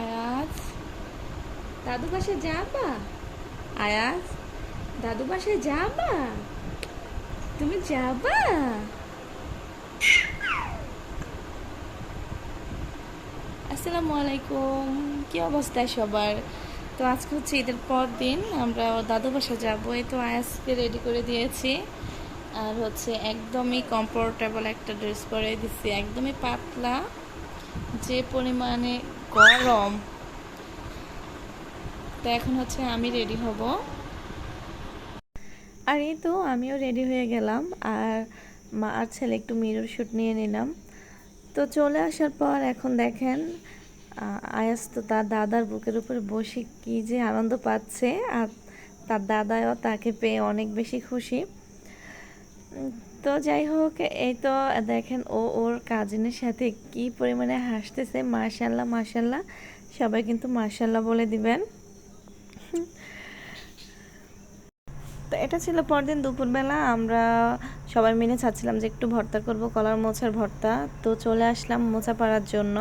আয়াজ? দাদু যাবা আয়াজ? দাদু যাবা তুমি যাবা? আসসালামু আলাইকুম। কি অবস্থা সবার? তো আজকে হচ্ছে ঈদের পর দিন, আমরা দাদু বাসা যাব। এই তো আয়াসকে রেডি করে দিয়েছি। আর হচ্ছে একদমই কমফোর্টেবল একটা ড্রেস পরে দিচ্ছি একদমই পাতলা। যে পরিমাণে গরম, তো এখন হচ্ছে আমি রেডি হব। আর এই তো আমিও রেডি হয়ে গেলাম, আর মা আর ছেলে একটু মিরর শ্যুট নিয়ে নিলাম। তো চলে আসার পর এখন দেখেন আয়াস তো তার দাদার বুকের উপরে বসে কি যে আনন্দ পাচ্ছে, আর তার দাদাও তাকে পেয়ে অনেক বেশি খুশি। তো যাই হোক এই তো দেখেন ও ওর কাজিনের সাথে কি পরিমাণে হাসতেছে, মাশাল্লাহ মাশাল্লাহ। সবাই কিন্তু মাশাল্লাহ বলে দিবেন। তো এটা ছিল পরদিন দুপুরবেলা, আমরা সবাই মিলে চাচ্ছিলাম যে একটু ভর্তা করব, কলার মোচার ভর্তা। তো চলে আসলাম মোচা পাড়ার জন্য।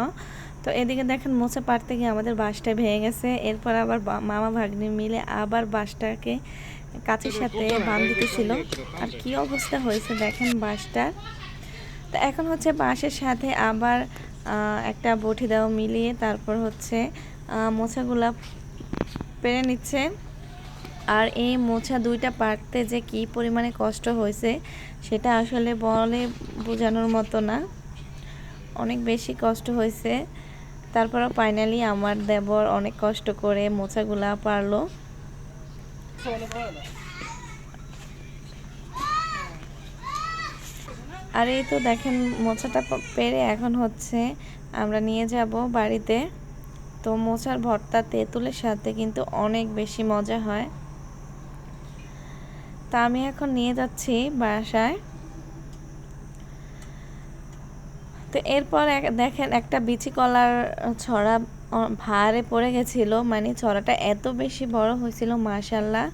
তো এদিকে দেখেন মোচা পাড়তে গিয়ে আমাদের বাসটা ভেঙে গেছে। এরপর আবার মামা ভাগ্নি মিলে আবার বাসটাকে কাছের সাথে বাঁধ দিতেছিল। আর কি অবস্থা হয়েছে দেখেন বাসটার। তো এখন হচ্ছে বাঁশের সাথে আবার একটা বটি দেওয়া মিলিয়ে তারপর হচ্ছে আহ, মোচাগুলা পেরে নিচ্ছে। আর এই মোছা দুইটা পারতে যে কি পরিমাণে কষ্ট হয়েছে সেটা আসলে বলে বোঝানোর মতো না। অনেক বেশি কষ্ট হয়েছে। তারপরও ফাইনালি আমার দেবর অনেক কষ্ট করে মোচাগুলা পারল। আর এই তো দেখেন, মোচাটা পেরে এখন হচ্ছে আমরা নিয়ে যাব বাড়িতে। তো মোচার ভর্তা তেঁতুলের সাথে কিন্তু অনেক বেশি মজা হয়। তা আমি এখন নিয়ে যাচ্ছি বাসায়। তো এরপর দেখেন একটা বিচি কলার ছড়া ভারে পড়ে গেছিল। মানে ছড়াটা এত বেশি বড় হয়েছিল মাশাল্লাহ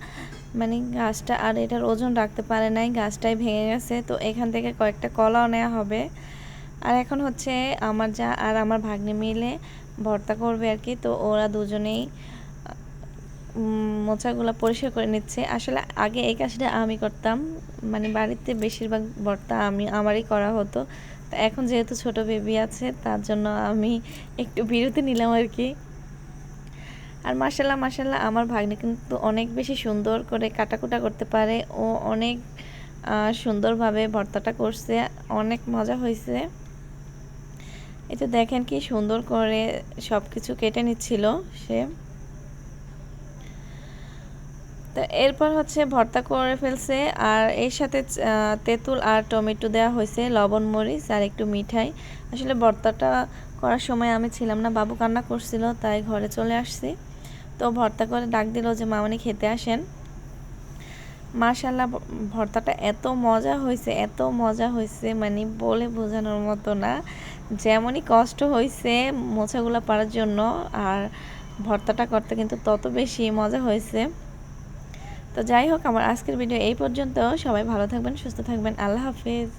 মানে গাছটা আর এটার ওজন রাখতে পারে নাই, গাছটাই ভেঙে গেছে। তো এখান থেকে কয়েকটা কলাও নেওয়া হবে। আর এখন হচ্ছে আমার যা আর আমার ভাগ্নে মিলে ভর্তা করবে আর কি। তো ওরা দুজনেই মোচাগুলো পরিষ্কার করে নিচ্ছে। আসলে আগে এই কাজটা আমি করতাম। মানে বাড়িতে বেশিরভাগ ভর্তা আমি, আমারই করা হতো। তো এখন যেহেতু ছোট বেবি আছে, তার জন্য আমি একটু বিরতি নিলাম আর কি আর মাসাল্লাহ মাসাল্লাহ আমার ভাগ্নে কিন্তু অনেক বেশি সুন্দর করে কাটাকুটা করতে পারে। ও অনেক সুন্দরভাবে ভর্তাটা করছে। অনেক মজা হয়েছে এই তো দেখেন কি সুন্দর করে সব কিছু কেটে নিচ্ছিল সে। তো এরপর হচ্ছে ভর্তা করে ফেলছে আর এর সাথে তেঁতুল আর টমেটো দেওয়া হয়েছে, লবণ, মরিচ আর একটু মিঠাই। আসলে ভর্তাটা করার সময় আমি ছিলাম না, বাবু কান্না করছিল, তাই ঘরে চলে আসছি। তো ভর্তা করে ডাক দিল যে, মামনি খেতে আসেন। মাশাল্লাহ ভর্তাটা এত মজা হয়েছে, এত মজা হয়েছে মানে বলে বোঝানোর মতো না। যেমনই কষ্ট হয়েছে মোছাগুলো পারার জন্য, আর ভর্তাটা করতে কিন্তু তত বেশি মজা হয়েছে। তো যাই হোক, আমার আজকের ভিডিও এই পর্যন্ত। সবাই ভালো থাকবেন, সুস্থ থাকবেন। আল্লাহ হাফিজ।